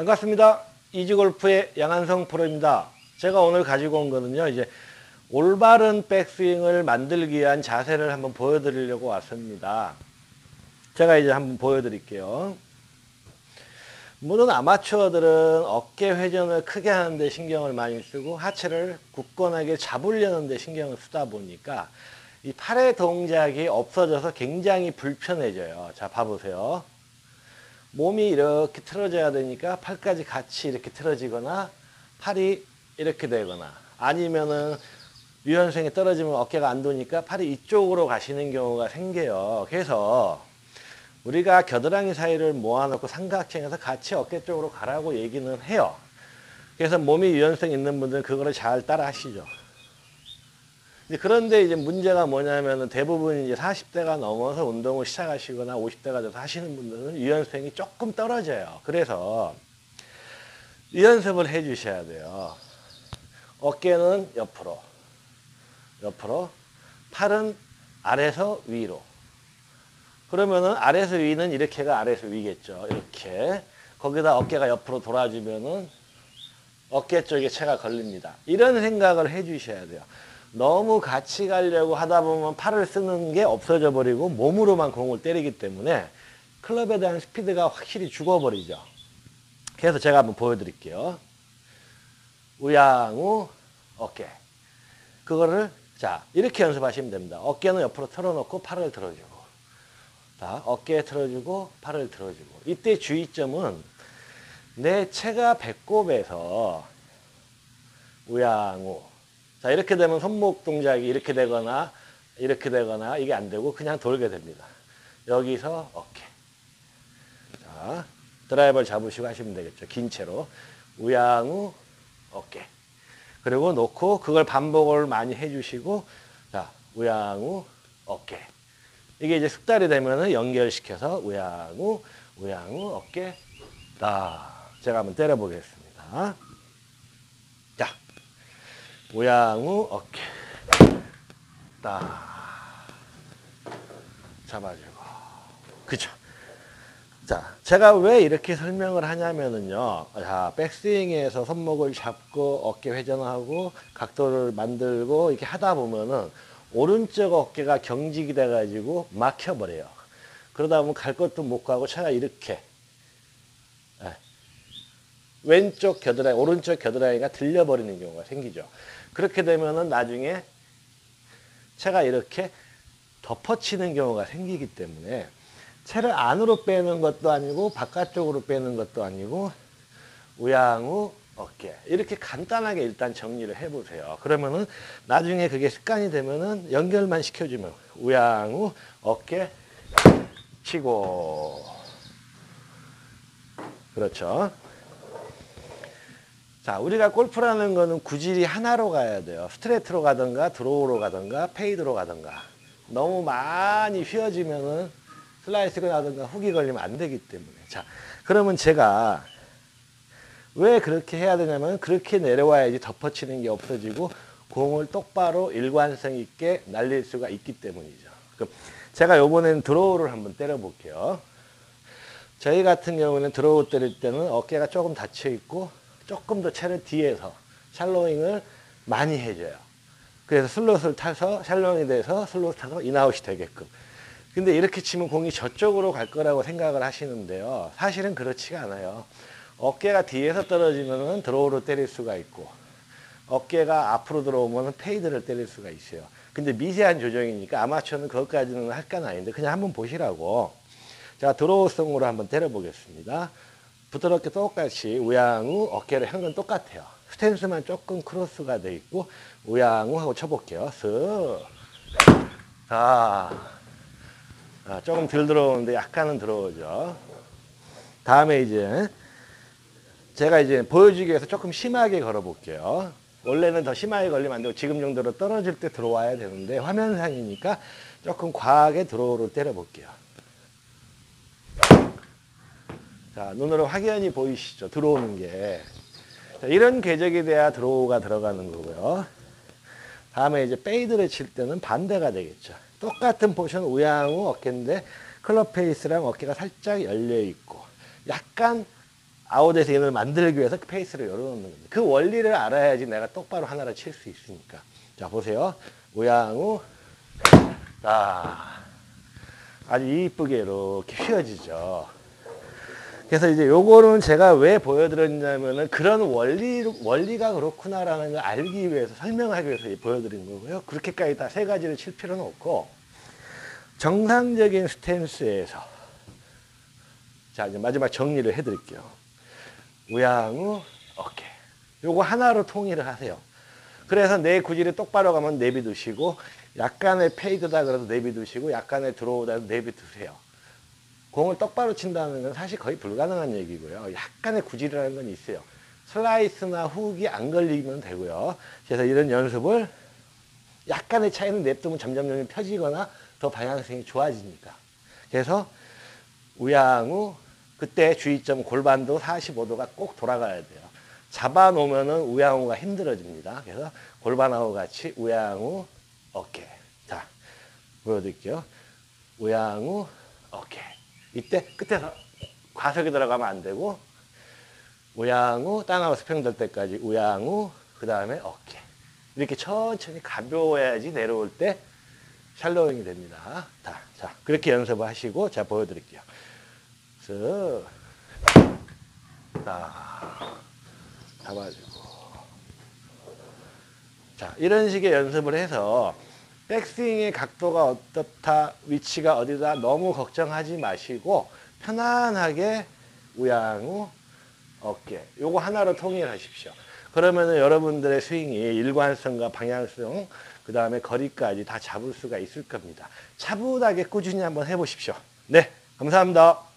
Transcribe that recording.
반갑습니다. 이지골프의 양한성 프로입니다. 제가 오늘 가지고 온 거는요, 이제 올바른 백스윙을 만들기 위한 자세를 한번 보여드리려고 왔습니다. 제가 이제 한번 보여드릴게요. 모든 아마추어들은 어깨 회전을 크게 하는데 신경을 많이 쓰고 하체를 굳건하게 잡으려는데 신경을 쓰다 보니까 이 팔의 동작이 없어져서 굉장히 불편해져요. 자, 봐보세요. 몸이 이렇게 틀어져야 되니까 팔까지 같이 이렇게 틀어지거나 팔이 이렇게 되거나 아니면은 유연성이 떨어지면 어깨가 안 도니까 팔이 이쪽으로 가시는 경우가 생겨요. 그래서 우리가 겨드랑이 사이를 모아놓고 삼각형에서 같이 어깨 쪽으로 가라고 얘기는 해요. 그래서 몸이 유연성 있는 분들은 그거를 잘 따라 하시죠. 그런데 이제 문제가 뭐냐면은 대부분 이제 40대가 넘어서 운동을 시작하시거나 50대가 돼서 하시는 분들은 유연성이 조금 떨어져요. 그래서 유연습을 해 주셔야 돼요. 어깨는 옆으로, 옆으로, 팔은 아래서 위로. 그러면은 아래서 위는 이렇게가 아래서 위겠죠. 이렇게. 거기다 어깨가 옆으로 돌아주면은 어깨 쪽에 체가 걸립니다. 이런 생각을 해 주셔야 돼요. 너무 같이 가려고 하다 보면 팔을 쓰는 게 없어져 버리고 몸으로만 공을 때리기 때문에 클럽에 대한 스피드가 확실히 죽어버리죠. 그래서 제가 한번 보여드릴게요. 우양우 어깨. 그거를 자 이렇게 연습하시면 됩니다. 어깨는 옆으로 틀어놓고 팔을 들어주고 자 어깨에 틀어주고 팔을 들어주고 이때 주의점은 내 체가 배꼽에서 우양우 자, 이렇게 되면 손목 동작이 이렇게 되거나 이렇게 되거나 이게 안 되고 그냥 돌게 됩니다. 여기서 어깨. 자, 드라이버를 잡으시고 하시면 되겠죠. 긴 채로. 우양우 어깨. 그리고 놓고 그걸 반복을 많이 해주시고 자, 우양우 어깨. 이게 이제 숙달이 되면은 연결시켜서 우양우, 우양우, 어깨, 다. 제가 한번 때려 보겠습니다. 자, 우양우 어깨. 딱 잡아주고. 그죠 자 제가 왜 이렇게 설명을 하냐면은요. 자 백스윙에서 손목을 잡고 어깨 회전하고 각도를 만들고 이렇게 하다 보면은 오른쪽 어깨가 경직이 돼 가지고 막혀 버려요. 그러다 보면 갈 것도 못 가고 차가 이렇게 왼쪽 겨드랑이, 오른쪽 겨드랑이가 들려버리는 경우가 생기죠. 그렇게 되면은 나중에 채가 이렇게 덮어치는 경우가 생기기 때문에 채를 안으로 빼는 것도 아니고 바깥쪽으로 빼는 것도 아니고 우양우 어깨 이렇게 간단하게 일단 정리를 해보세요. 그러면은 나중에 그게 습관이 되면은 연결만 시켜주면 우양우 어깨 치고 그렇죠. 자, 우리가 골프라는 거는 구질이 하나로 가야 돼요. 스트레이트로 가든가, 드로우로 가든가, 페이드로 가든가. 너무 많이 휘어지면은 슬라이스가 나든가 훅이 걸리면 안 되기 때문에. 자, 그러면 제가 왜 그렇게 해야 되냐면 그렇게 내려와야지 덮어치는 게 없어지고 공을 똑바로 일관성 있게 날릴 수가 있기 때문이죠. 그럼 제가 요번에는 드로우를 한번 때려 볼게요. 저희 같은 경우는 드로우 때릴 때는 어깨가 조금 닫혀 있고 조금 더 채를 뒤에서 샬로잉을 많이 해줘요. 그래서 슬롯을 타서 샬로잉이 돼서 슬롯 타서 인아웃이 되게끔. 근데 이렇게 치면 공이 저쪽으로 갈 거라고 생각을 하시는데요. 사실은 그렇지가 않아요. 어깨가 뒤에서 떨어지면 드로우로 때릴 수가 있고 어깨가 앞으로 들어오면 페이드를 때릴 수가 있어요. 근데 미세한 조정이니까 아마추어는 그것까지는 할 건 아닌데 그냥 한번 보시라고. 자, 드로우성으로 한번 때려보겠습니다. 부드럽게 똑같이 우양우 어깨를 한건 똑같아요. 스탠스만 조금 크로스가 돼 있고 우양우 하고 쳐볼게요. 쓱. 자, 아, 조금 덜 들어오는데 약간은 들어오죠. 다음에 이제 제가 이제 보여주기 위해서 조금 심하게 걸어볼게요. 원래는 더 심하게 걸리면 안 되고 지금 정도로 떨어질 때 들어와야 되는데 화면상이니까 조금 과하게 들어오로 때려볼게요. 자, 눈으로 확연히 보이시죠? 들어오는 게. 자, 이런 궤적이 돼야 드로우가 들어가는 거고요. 다음에 이제 페이드를 칠 때는 반대가 되겠죠. 똑같은 포션 우양우 어깨인데 클럽 페이스랑 어깨가 살짝 열려 있고 약간 아웃에서 인을 만들기 위해서 그 페이스를 열어놓는 겁니다. 그 원리를 알아야지 내가 똑바로 하나를 칠 수 있으니까. 자, 보세요. 우양우. 자, 아주 이쁘게 이렇게 휘어지죠. 그래서 이제 요거는 제가 왜 보여드렸냐면은 그런 원리, 원리가 그렇구나라는 걸 알기 위해서 설명하기 위해서 보여드린 거고요. 그렇게까지 다 세 가지를 칠 필요는 없고, 정상적인 스탠스에서, 자, 이제 마지막 정리를 해드릴게요. 우양우, 어깨. 요거 하나로 통일을 하세요. 그래서 내 구질이 똑바로 가면 내비두시고, 약간의 페이드다 그래도 내비두시고, 약간의 그래도 내비두세요. 공을 똑바로 친다는 건 사실 거의 불가능한 얘기고요. 약간의 구질이라는 건 있어요. 슬라이스나 훅이 안 걸리면 되고요. 그래서 이런 연습을 약간의 차이는 냅두면 점점 점점 펴지거나 더 방향성이 좋아지니까. 그래서 우양우 그때 주의점 골반도 45도가 꼭 돌아가야 돼요. 잡아 놓으면은 우양우가 힘들어집니다. 그래서 골반하고 같이 우양우 어깨. 자, 보여드릴게요. 우양우 어깨. 이때 끝에서 과속이 들어가면 안 되고 우양우 땅하고 수평될 때까지 우양우 그 다음에 어깨. 이렇게 천천히 가벼워야지 내려올 때 샬로잉이 됩니다. 자, 자 그렇게 연습을 하시고 제가 보여드릴게요. 쓱, 딱 잡아주고. 자 이런 식의 연습을 해서 백스윙의 각도가 어떻다, 위치가 어디다 너무 걱정하지 마시고 편안하게 우양우 어깨 요거 하나로 통일하십시오. 그러면은 여러분들의 스윙이 일관성과 방향성 그 다음에 거리까지 다 잡을 수가 있을 겁니다. 차분하게 꾸준히 한번 해보십시오. 네, 감사합니다.